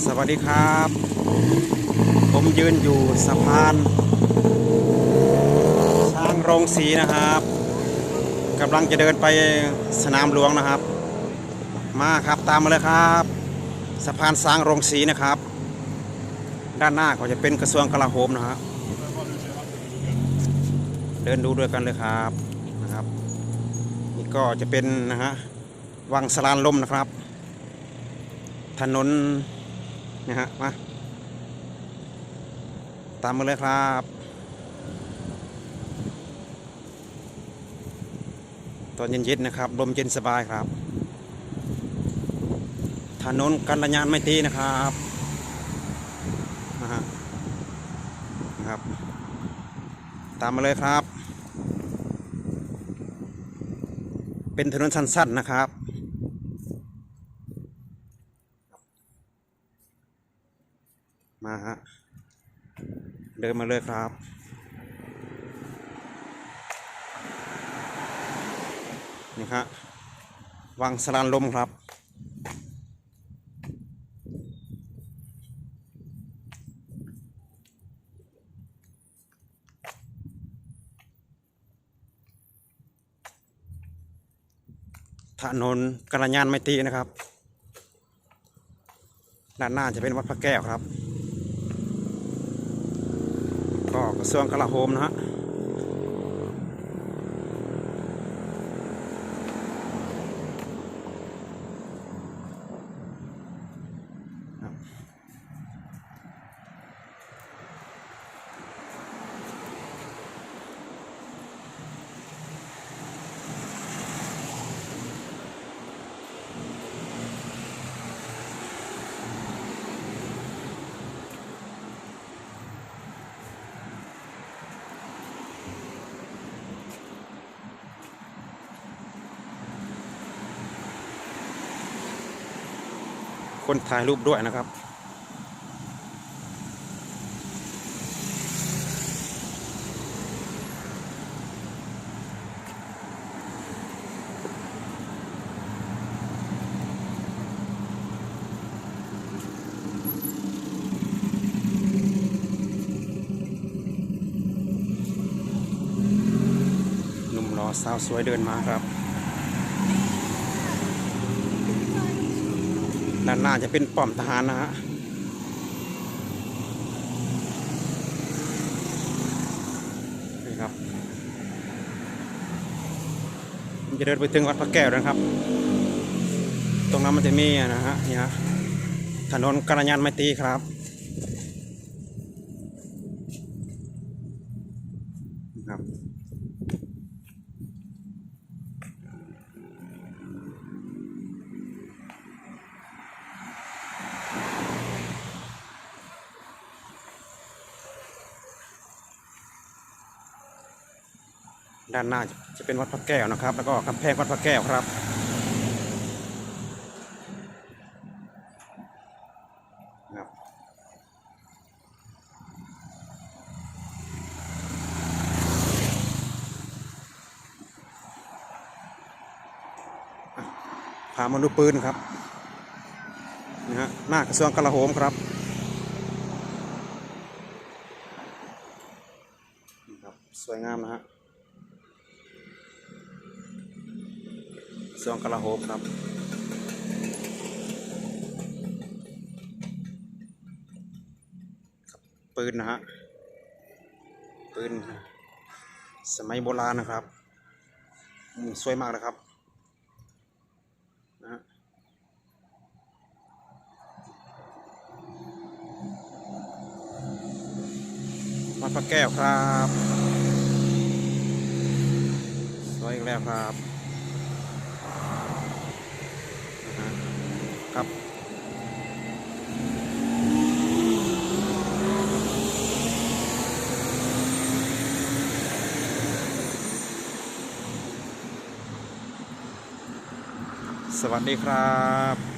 สวัสดีครับ ผมยืนอยู่สะพานช้างโรงสีนะครับกำลังจะเดินไปสนามหลวงนะครับ มาครับตามมาเลยครับสะพานช้างโรงสีนะครับ ด้านหน้าก็จะเป็นกระทรวงกลาโหมนะครับเดินดูด้วยกันเลยครับนะครับ นี่ก็จะเป็นนะฮะวังสลานลมนะครับ ถนน นะฮะ มา ตามมาเลยครับตอนเย็นๆนะครับ ลมเย็นสบายครับ ถนนกันระยานไม่ตีนะครับนะฮะนะครับ ตามมาเลยครับ เป็นถนนสั้นๆนะครับ มาฮะ เดินมาเลยครับ นี่ครับวังสลานลมครับ ถนนกระยานไม่ตีนะครับ ด้านหน้าจะเป็นวัดพระแก้วครับ ก็กระทรวงกลาโหมนะฮะ คนถ่ายรูปด้วยนะครับ หนุ่มรอสาวสวยเดินมาครับ ด้านหน้าจะเป็นป้อมทหารนะฮะนี่ครับผมจะเดินไปถึงวัดพระแก้วนะครับ ตรงนั้นมันจะมีนะฮะนี่ฮะถนนกระยานไมตรีครับครับ ด้านหน้าจะเป็นวัดพระแก้วนะครับ แล้วก็กำแพงวัดพระแก้วครับ ครับ พามาดูปืนครับนะฮะหน้ากระทรวงกลาโหมครับนี่ครับสวยงามนะฮะ กระทรวงกลาโหมครับปืนนะฮะปืนสมัยโบราณนะครับสวยมากนะครับนะฮะวัดพระแก้วครับ สวยอีกแล้วครับนะฮะ ครับ สวัสดีครับ